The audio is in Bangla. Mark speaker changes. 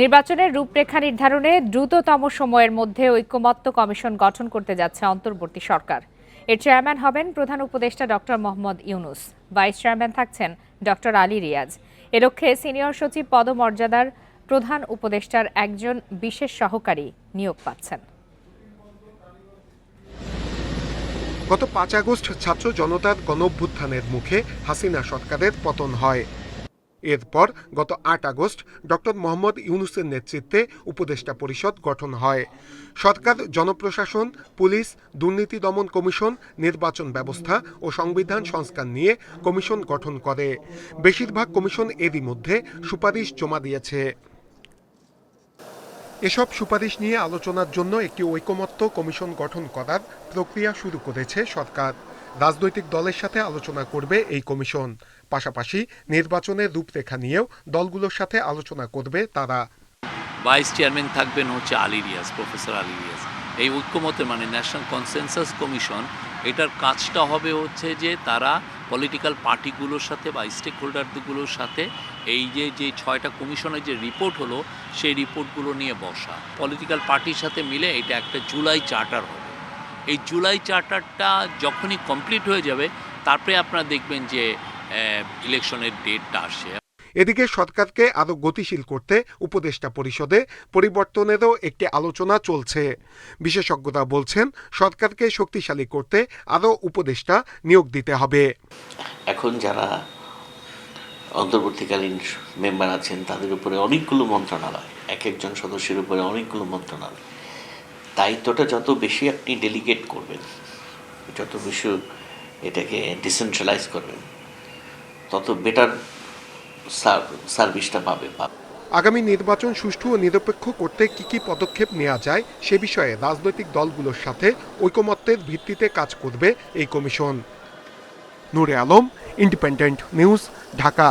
Speaker 1: নির্বাচনের রূপরেখা নির্ধারণে দ্রুততম সময়ের মধ্যে ঐক্যমত্য কমিশন গঠন করতে যাচ্ছে অন্তর্বর্তী সরকার। এর চেয়ারম্যান হবেন প্রধান উপদেষ্টা doctor Mohammad Yunus. Vice chairman থাকছেন ডক্টর আলী রিয়াজ। এ লক্ষ্যে সিনিয়র সচিব পদমর্যাদার প্রধান উপদেষ্টার একজন বিশেষ সহকারী নিয়োগ পাচ্ছেন।
Speaker 2: গত পাঁচ আগস্ট ছাত্র জনতার গণঅভ্যুত্থানের মুখে হাসিনা সরকারের পতন হয়। এরপর গত আট আগস্ট ডক্টর মোহাম্মদ ইউনুসের নেতৃত্বে উপদেষ্টা পরিষদ গঠন হয়। সরকার, জনপ্রশাসন, পুলিশ, দুর্নীতি দমন কমিশন, নির্বাচন ব্যবস্থা ও সংবিধান সংস্কার নিয়ে কমিশন গঠন করে। বেশিরভাগ কমিশন এরই মধ্যে সুপারিশ জমা দিয়েছে। এসব সুপারিশ নিয়ে আলোচনার জন্য একটি ঐকমত্য কমিশন গঠন করার প্রক্রিয়া শুরু করেছে সরকার। রাজনৈতিক দলের সাথে আলোচনা করবে এই কমিশন। পাশাপাশি নির্বাচনের রূপরেখা নিয়েও দলগুলোর সাথে আলোচনা করবে তারা।
Speaker 3: ভাইস চেয়ারম্যান থাকবেন হচ্ছে আলী রিয়াজ প্রফেসর আলী রিয়াজ। এই ঐক্যমতের মানে ন্যাশনাল কনসেনসাস কমিশন এটার কাজটা হবে হচ্ছে যে তারা পলিটিক্যাল পার্টিগুলোর সাথে বা স্টেক হোল্ডারগুলোর সাথে এই যে যে ছয়টা কমিশনের যে রিপোর্ট হলো, সেই রিপোর্টগুলো নিয়ে বসা। পলিটিক্যাল পার্টির সাথে মিলে এটা একটা জুলাই চার্টার হবে। এই জুলাই চার্টারটা যখনই কমপ্লিট হয়ে যাবে তারপরে আপনারা দেখবেন যে ইলেকশনের ডেটটা আসে
Speaker 2: এদিকে সরকারকে আরও গতিশীল করতে উপদেষ্টা পরিষদে পরিবর্তনেরও একটি আলোচনা চলছে। বিশেষজ্ঞরা বলছেন সরকারকে শক্তিশালী করতে আরও উপদেষ্টা নিয়োগ দিতে হবে।
Speaker 4: এখন যারা অন্তর্বর্তীকালীন মেম্বার আছেন তাদের উপরে অনেকগুলো মন্ত্রণালয় এক একজন সদস্যের উপরে অনেকগুলো মন্ত্রণালয়। দায়িত্বটা যত বেশি আপনি ডেলিগেট করবেন, যত বেশি এটাকে ডিসেন্ট্রালাইজ করবেন, তত বেটার সার্ভিসটা পাবে
Speaker 2: আগামী নির্বাচন সুষ্ঠু ও নিরপেক্ষ করতে কি কি পদক্ষেপ নেওয়া যায় সে বিষয়ে রাজনৈতিক দলগুলোর সাথে ঐকমত্যের ভিত্তিতে কাজ করবে এই commission. Noore Alam independent news Dhaka.